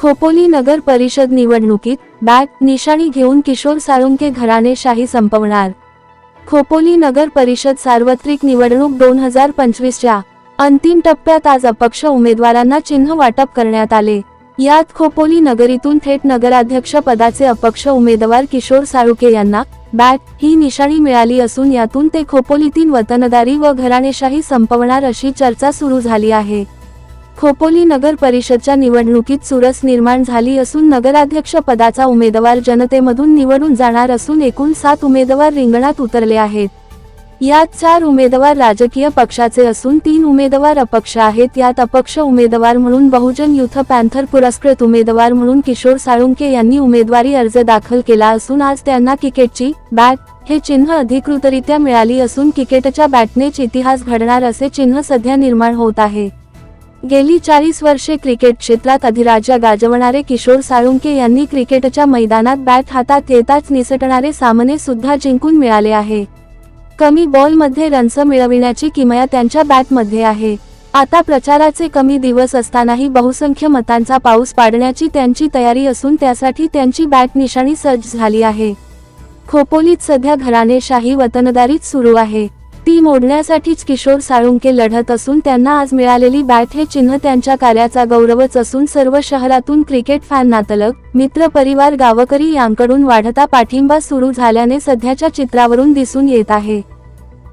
खोपोली नगर परिषद निवडणुकीत बॅट निशाणी घेऊन किशोर साळुंके घराणेशाही संपवणार. खोपोली नगर परिषद सार्वत्रिक निवडणूक दोन हजार पंचवीसच्या अंतिम टप्प्यात आज अपक्ष उमेदवारांना चिन्ह वाटप करण्यात आले. यात खोपोली नगरीतून थेट नगराध्यक्ष पदाचे अपक्ष उमेदवार किशोर साळुके यांना बॅट ही निशाणी मिळाली असून यातून ते खोपोलीतील वतनदारी व घराणेशाही संपवणार अशी चर्चा सुरू झाली आहे. खोपोली नगर परिषदच्या निवडणुकीत चुरस निर्माण झाली असून नगराध्यक्ष पदाचा उमेदवार जनतेमधून निवडून जाणार असून एकूण सात उमेदवार रिंगणात उतरले आहेत. यात चार उमेदवार राजकीय पक्षाचे असून तीन उमेदवार अपक्ष आहेत. यात अपक्ष उमेदवार म्हणून बहुजन युथ पॅन्थर पुरस्कृत उमेदवार म्हणून किशोर साळुंके यांनी उमेदवारी अर्ज दाखल केला असून आज त्यांना क्रिकेटची बॅट हे चिन्ह अधिकृतरित्या मिळाली असून क्रिकेटच्या बॅटनेच इतिहास घडणार असे चिन्ह सध्या निर्माण होत आहे. गेली चाळीस वर्षे क्रिकेट क्षेत्रात अधिराज्य गाजवणारे किशोर साळुंके यांनी क्रिकेटच्या मैदानात बॅट हातात येताच निसटणारे सामने सुद्धा जिंकून मिळाले आहे. कमी बॉलमध्ये रन्स मिळविण्याची किमया त्यांच्या बॅटमध्ये आहे. आता प्रचाराचे कमी दिवस असतानाही बहुसंख्य मतांचा पाऊस पाडण्याची त्यांची तयारी असून त्यासाठी त्यांची बॅट निशाणी सज्ज झाली आहे. खोपोलीत सध्या घराणेशाही वतनदारीच सुरू आहे. ती मोडण्यासाठीच किशोर साळुंके लढत असून त्यांना आज मिळालेली बॅट हे चिन्ह त्यांच्या कार्याचा गौरवच असून सर्व शहरातून क्रिकेट फॅन नातलग मित्र परिवार गावकरी यांकडून वाढता पाठिंबा सुरू झाल्याने सध्याच्या चित्रावरून दिसून येत आहे.